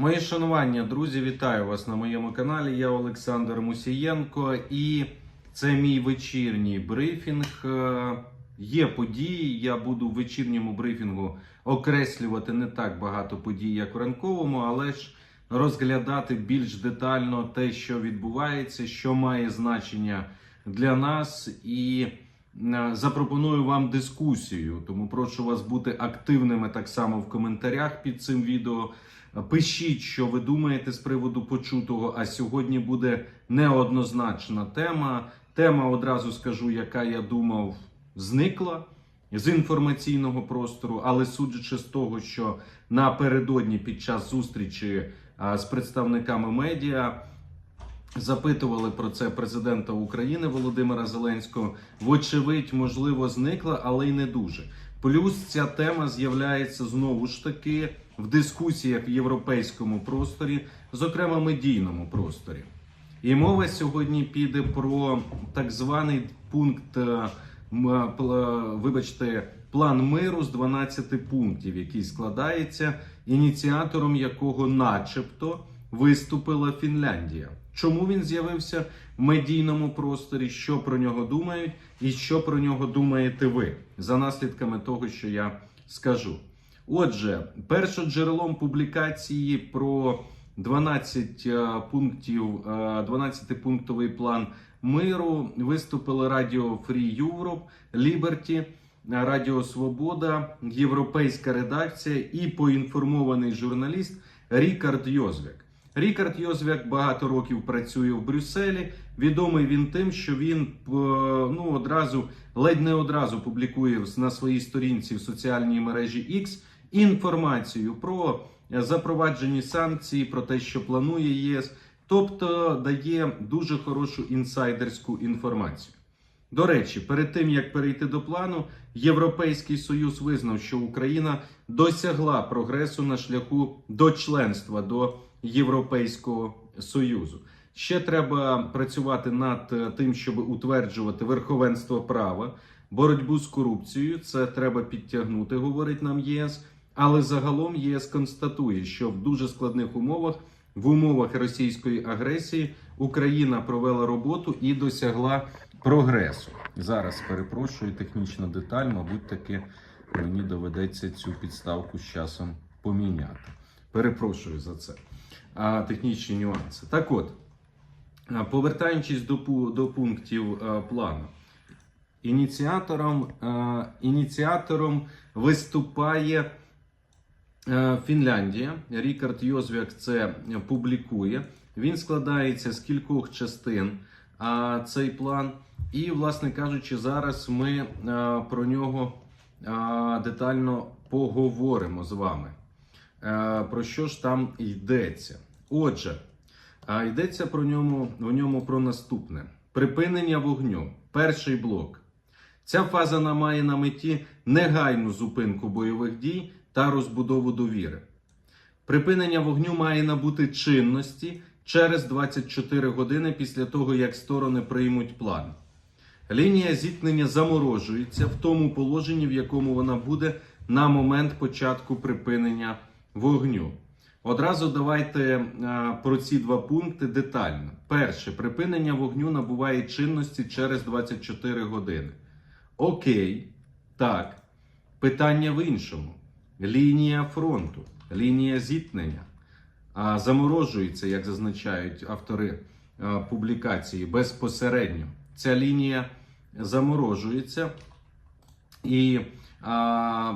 Мої шанування, друзі, вітаю вас на моєму каналі. Я Олександр Мусієнко, і це мій вечірній брифінг. Е, Є події. Я буду в вечірньому брифінгу окреслювати не так багато подій, як в ранковому, але ж розглядати більш детально те, що відбувається, що має значення для нас, і е, запропоную вам дискусію. Тому прошу вас бути активними так само в коментарях під цим відео. Пишіть, що ви думаєте з приводу почутого. А сьогодні буде неоднозначна тема. Тема одразу скажу, яка я думав, зникла з інформаційного простору, але судячи з того, що напередодні під час зустрічі з представниками медіа. Запитували про це президента України Володимира Зеленського. Вочевидь, можливо, зникла, але й не дуже. Плюс ця тема з'являється знову ж таки в дискусіях в європейському просторі, зокрема медійному просторі. І мова сьогодні піде про так званий пункт, е, м, пл- вибачте, план миру з 12 пунктів, який складається, ініціатором якого, начебто, виступила Фінляндія. Чому він з'явився в медійному просторі? Що про нього думають, і що про нього думаєте ви за наслідками того, що я скажу? Отже, першоджерелом публікації про 12 е, пунктів, 12-пунктовий план миру виступили Радіо Free Europe, Liberty, Радіо Свобода, Європейська редакція і поінформований журналіст Рікард Йозвяк. Рікард Йозвяк багато років працює в Брюсселі. Відомий він тим, що він е, ну одразу ледь не одразу публікує на своїй сторінці в соціальній мережі X інформацію про запроваджені санкції, про те, що планує ЄС, тобто дає дуже хорошу інсайдерську інформацію. До речі, перед тим як перейти до плану, Європейський Союз визнав, що Україна досягла прогресу на шляху до членства до Європейського Союзу. Ще треба працювати над тим, щоб утверджувати верховенство права, боротьбу з корупцією. Це треба підтягнути, говорить нам ЄС. Але загалом ЄС констатує, що в дуже складних умовах, в умовах російської агресії, Україна провела роботу і досягла прогресу. Зараз перепрошую технічна деталь, мабуть, таки мені доведеться цю підставку з часом поміняти. Перепрошую за це. А, технічні нюанси. Так от, повертаючись до, до пунктів а, плану. Ініціатором, е, ініціатором виступає Фінляндія. Рікард Йозвяк це публікує. Він складається з кількох частин. Цей план. І, власне кажучи, зараз ми е, про нього е, детально поговоримо з вами. Е, Про що ж там йдеться? Отже, йдеться про ньому, в ньому про наступне: припинення вогню. Перший блок. Ця фаза має на меті негайну зупинку бойових дій та розбудову довіри. Припинення вогню має набути чинності через 24 години після того, як сторони приймуть план. Лінія зіткнення заморожується в тому положенні, в якому вона буде на момент початку припинення вогню. Одразу давайте е, про ці два пункти детально. Перше, припинення вогню набуває чинності через 24 години. Окей, так. Питання в іншому. Лінія фронту, лінія зіткнення заморожується, як зазначають автори публікації, безпосередньо. Ця лінія заморожується. І а,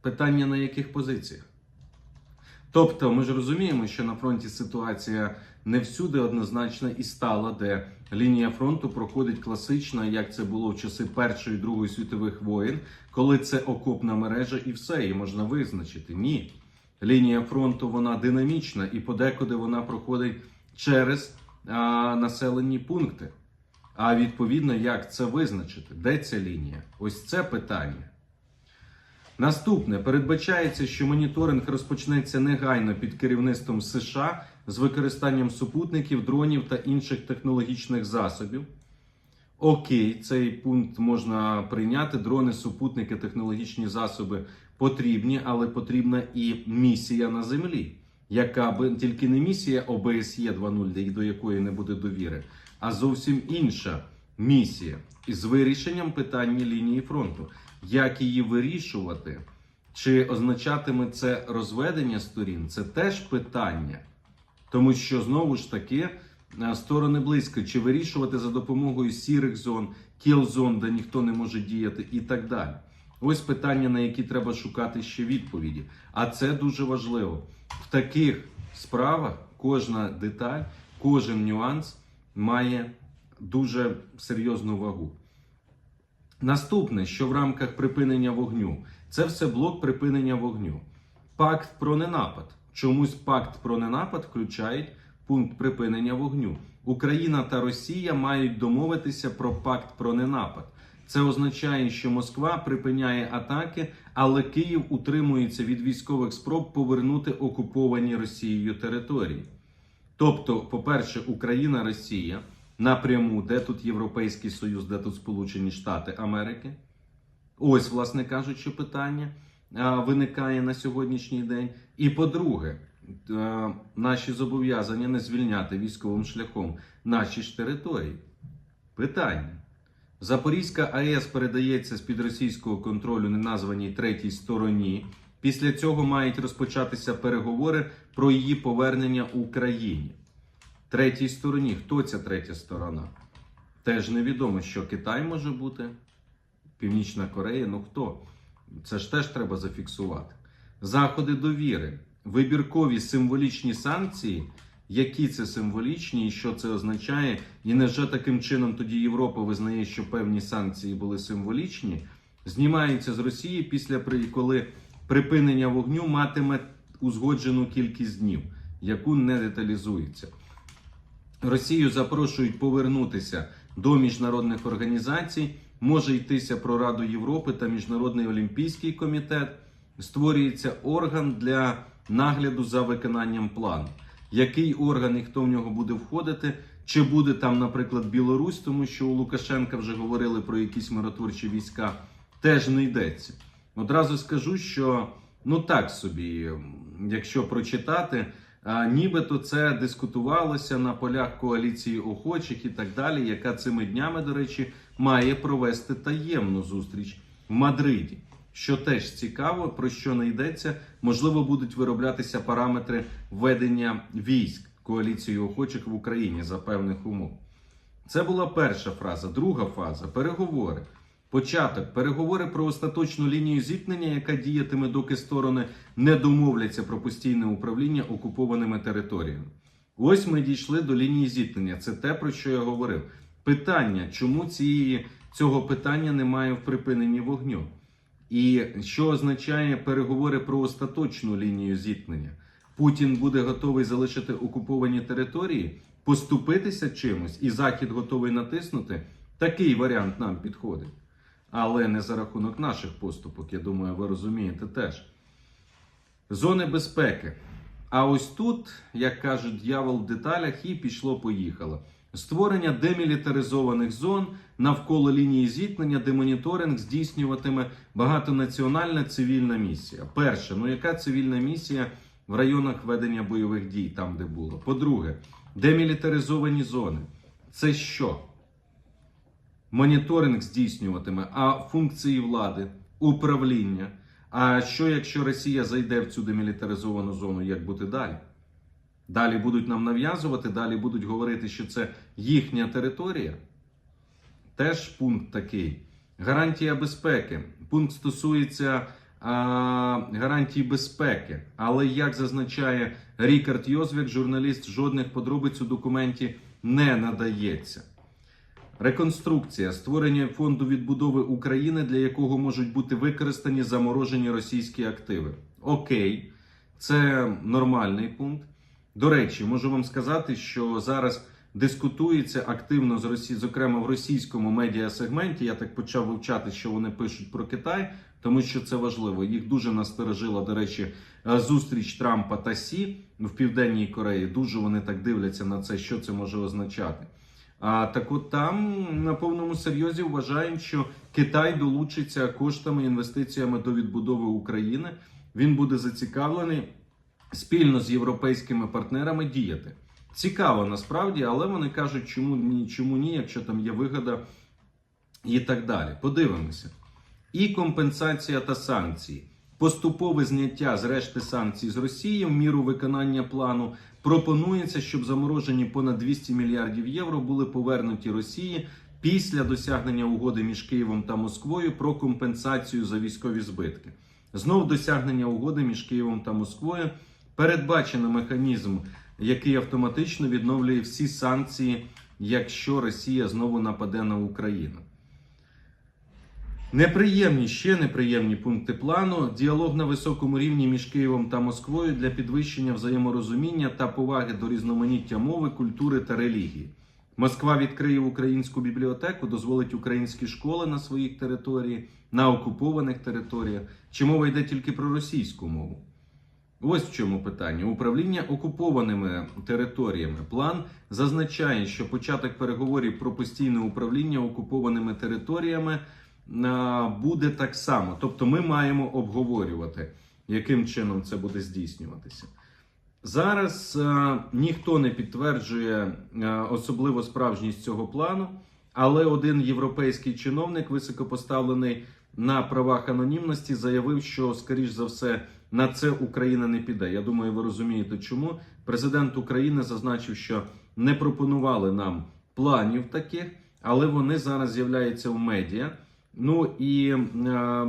питання на яких позиціях? Тобто, ми ж розуміємо, що на фронті ситуація не всюди однозначна і стала, де лінія фронту проходить класично, як це було в часи Першої і Другої світових воєн, коли це окопна мережа і все, і можна визначити. Ні. Лінія фронту вона динамічна і подекуди вона проходить через а, населені пункти. А відповідно, як це визначити? Де ця лінія? Ось це питання. Наступне передбачається, що моніторинг розпочнеться негайно під керівництвом США з використанням супутників, дронів та інших технологічних засобів. Окей, цей пункт можна прийняти. Дрони, супутники, технологічні засоби потрібні, але потрібна і місія на землі. яка би тільки не місія ОБСЄ 2.0, до якої не буде довіри, а зовсім інша місія із вирішенням питання лінії фронту. Як її вирішувати? Чи означатиме це розведення сторін? Це теж питання. Тому що знову ж таки е, сторони близько, чи вирішувати за допомогою сірих зон, кіл-зон, де ніхто не може діяти, і так далі. Ось питання, на які треба шукати ще відповіді. А це дуже важливо. В таких справах кожна деталь, кожен нюанс має дуже серйозну вагу. Наступне, що в рамках припинення вогню, це все блок припинення вогню. Пакт про ненапад. Чомусь пакт про ненапад включають пункт припинення вогню. Україна та Росія мають домовитися про пакт про ненапад. Це означає, що Москва припиняє атаки, але Київ утримується від військових спроб повернути окуповані Росією території. Тобто, по-перше, Україна, Росія напряму, де тут Європейський Союз, де тут Сполучені Штати Америки. Ось, власне кажучи, питання виникає на сьогоднішній день. І по-друге, наші зобов'язання не звільняти військовим шляхом наші ж території. Питання. Запорізька АЕС передається з під російського контролю неназваній третій стороні. Після цього мають розпочатися переговори про її повернення Україні. Третій стороні. Хто ця третя сторона? Теж невідомо, що Китай може бути, Північна Корея. Ну хто? Це ж теж треба зафіксувати. Заходи довіри, вибіркові символічні санкції. Які це символічні і що це означає? І невже таким чином тоді Європа визнає, що певні санкції були символічні? Знімаються з Росії після коли припинення вогню матиме узгоджену кількість днів, яку не деталізується. Росію запрошують повернутися до міжнародних організацій. Може йтися про Раду Європи та Міжнародний олімпійський комітет. Створюється орган для нагляду за виконанням плану. Який орган і хто в нього буде входити? Чи буде там, наприклад, Білорусь, тому що у Лукашенка вже говорили про якісь миротворчі війська, теж не йдеться. Одразу скажу, що ну так собі, якщо прочитати, нібито це дискутувалося на полях коаліції охочих і так далі, яка цими днями, до речі, має провести таємну зустріч в Мадриді. Що теж цікаво, про що не йдеться, можливо, будуть вироблятися параметри ведення військ коаліції охочих в Україні за певних умов. Це була перша фраза. Друга фаза переговори. Початок переговори про остаточну лінію зіткнення, яка діятиме, доки сторони не домовляться про постійне управління окупованими територіями. Ось ми дійшли до лінії зіткнення. Це те, про що я говорив. Питання, чому цієї, цього питання немає в припиненні вогню? І що означає переговори про остаточну лінію зіткнення? Путін буде готовий залишити окуповані території, поступитися чимось, і Захід готовий натиснути. Такий варіант нам підходить. Але не за рахунок наших поступок, я думаю, ви розумієте теж. Зони безпеки. А ось тут, як кажуть, дьявол в деталях, і пішло-поїхало. Створення демілітаризованих зон навколо лінії зіткнення, де моніторинг здійснюватиме багатонаціональна цивільна місія. Перше, ну яка цивільна місія в районах ведення бойових дій, там де було? По-друге, демілітаризовані зони. Це що? Моніторинг здійснюватиме, а функції влади, управління. А що якщо Росія зайде в цю демілітаризовану зону, як бути далі? Далі будуть нам нав'язувати, далі будуть говорити, що це їхня територія. Теж пункт такий. Гарантія безпеки. Пункт стосується а, гарантій безпеки. Але як зазначає Рікард Йозвік, журналіст, жодних подробиць у документі не надається. Реконструкція створення фонду відбудови України, для якого можуть бути використані заморожені російські активи. Окей, це нормальний пункт. До речі, можу вам сказати, що зараз дискутується активно з Росі... зокрема в російському медіасегменті. Я так почав вивчати, що вони пишуть про Китай, тому що це важливо. Їх дуже насторожила, до речі, е, зустріч Трампа та Сі в Південній Кореї. Дуже вони так дивляться на це, що це може означати. А так от там на повному серйозі вважають, що Китай долучиться коштами інвестиціями до відбудови України. Він буде зацікавлений спільно з європейськими партнерами діяти. Цікаво насправді, але вони кажуть, чому ні, чому ні, якщо там є вигода і так далі. Подивимося. І компенсація та санкції. Поступове зняття з решти санкцій з Росії в міру виконання плану пропонується, щоб заморожені понад 200 мільярдів євро були повернуті Росії після досягнення угоди між Києвом та Москвою про компенсацію за військові збитки. Знов досягнення угоди між Києвом та Москвою передбачено механізм, який автоматично відновлює всі санкції, якщо Росія знову нападе на Україну. Неприємні ще неприємні пункти плану. Діалог на високому рівні між Києвом та Москвою для підвищення взаєморозуміння та поваги до різноманіття мови, культури та релігії. Москва відкриє українську бібліотеку, дозволить українські школи на своїх територіях, на окупованих територіях. Чи мова йде тільки про російську мову? Ось в чому питання. Управління окупованими територіями. План зазначає, що початок переговорів про постійне управління окупованими територіями буде так само. Тобто, ми маємо обговорювати, яким чином це буде здійснюватися. Зараз е, ніхто не підтверджує е, особливо справжність цього плану, але один європейський чиновник, високопоставлений на правах анонімності, заявив, що, скоріш за все, на це Україна не піде. Я думаю, ви розумієте, чому президент України зазначив, що не пропонували нам планів таких, але вони зараз з'являються в медіа. Ну і е,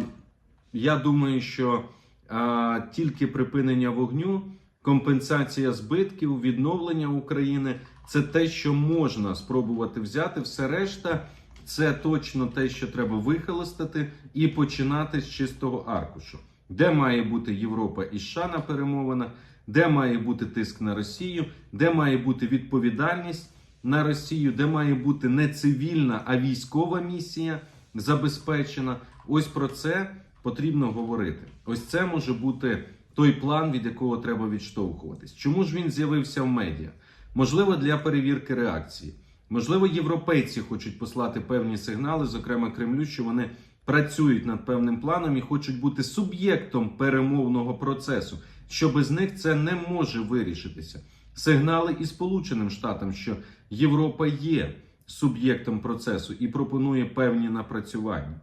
я думаю, що е, тільки припинення вогню, компенсація збитків, відновлення України це те, що можна спробувати взяти. Все решта це точно те, що треба вихолостити і починати з чистого аркушу. Де має бути Європа і США на перемовинах, де має бути тиск на Росію, де має бути відповідальність на Росію, де має бути не цивільна, а військова місія забезпечена. Ось про це потрібно говорити. Ось це може бути той план, від якого треба відштовхуватись. Чому ж він з'явився в медіа? Можливо, для перевірки реакції. Можливо, європейці хочуть послати певні сигнали, зокрема Кремлю, що вони працюють над певним планом і хочуть бути суб'єктом перемовного процесу, що без них це не може вирішитися. Сигнали і Сполученим Штатам, що Європа є суб'єктом процесу і пропонує певні напрацювання.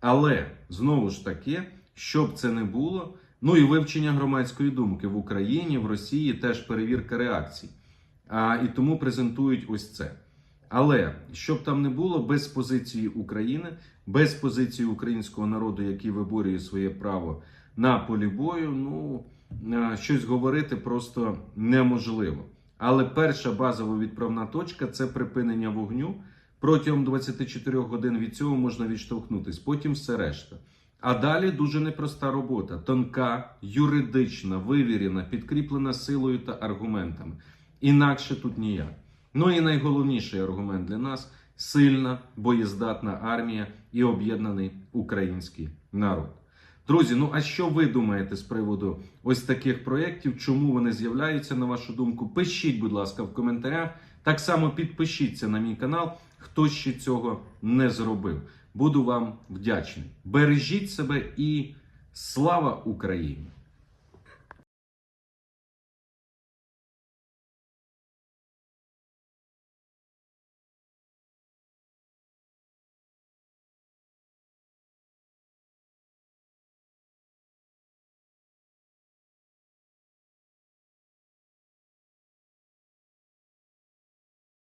Але знову ж таки, щоб це не було, ну і вивчення громадської думки в Україні, в Росії теж перевірка реакцій. А, і тому презентують ось це. Але щоб там не було, без позиції України, без позиції українського народу, який виборює своє право на полі бою, ну щось говорити просто неможливо. Але перша базова відправна точка це припинення вогню. Протягом 24 годин від цього можна відштовхнутись, потім все решта. А далі дуже непроста робота: тонка, юридична, вивірена, підкріплена силою та аргументами. Інакше тут ніяк. Ну і найголовніший аргумент для нас сильна, боєздатна армія і об'єднаний український народ. Друзі, ну а що ви думаєте з приводу ось таких проєктів? Чому вони з'являються, на вашу думку? Пишіть, будь ласка, в коментарях. Так само підпишіться на мій канал, хто ще цього не зробив. Буду вам вдячний. Бережіть себе і слава Україні!